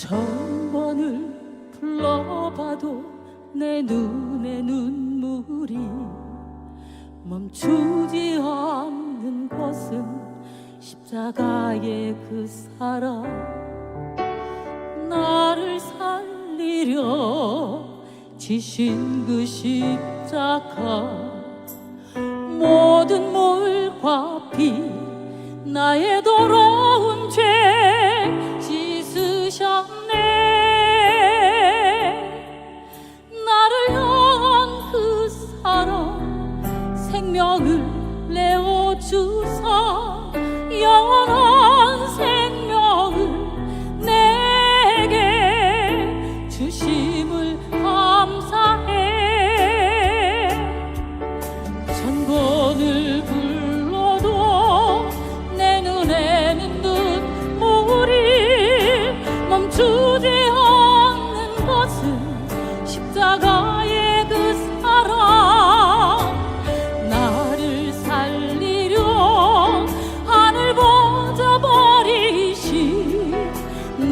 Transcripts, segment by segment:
천번을 불러봐도 내 눈에 눈물이 멈추지 않는 것은 십자가의 그 사랑. 나를 살리려 지신 그 십자가. 모든 물과 피 나의 더러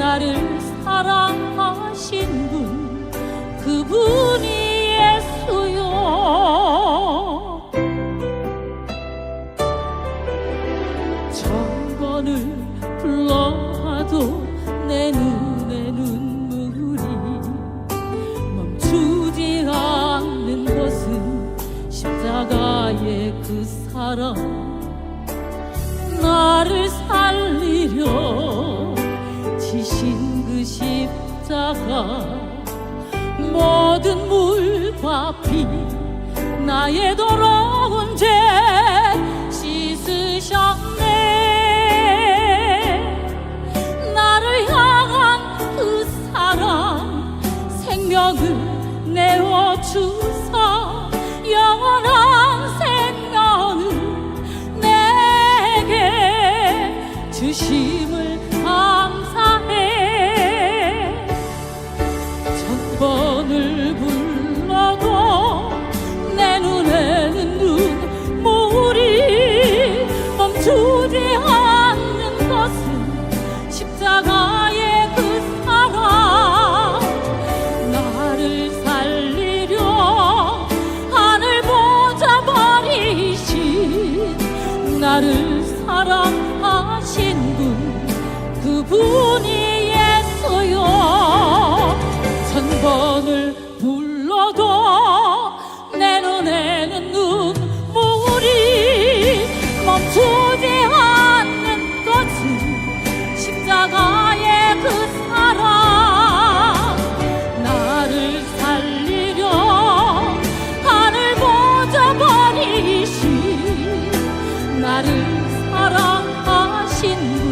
나를 사랑하신 분 그분이 예수요. 천번을 불러도 내 눈에 눈물이 멈추지 않는 것은 십자가의 그 사랑 지신 그 십자가 모든 물과 피 나의 더러운 죄 씻으셨네. 나를 향한 그 사랑 생명을 내어주사 영원한 생명을 내게 주심 천번을 불러도 내 눈에는 눈물이 멈추지 않는 것은 십자가의 그 사랑. 나를 살리려 하늘 보자 버리신 나를 사랑하신 분 그분이 번을 불러도 내 눈에는 눈물이 멈추지 않는 것이 십자가의 그 사랑. 나를 살리려 하늘 보자 버리신 나를 사랑하신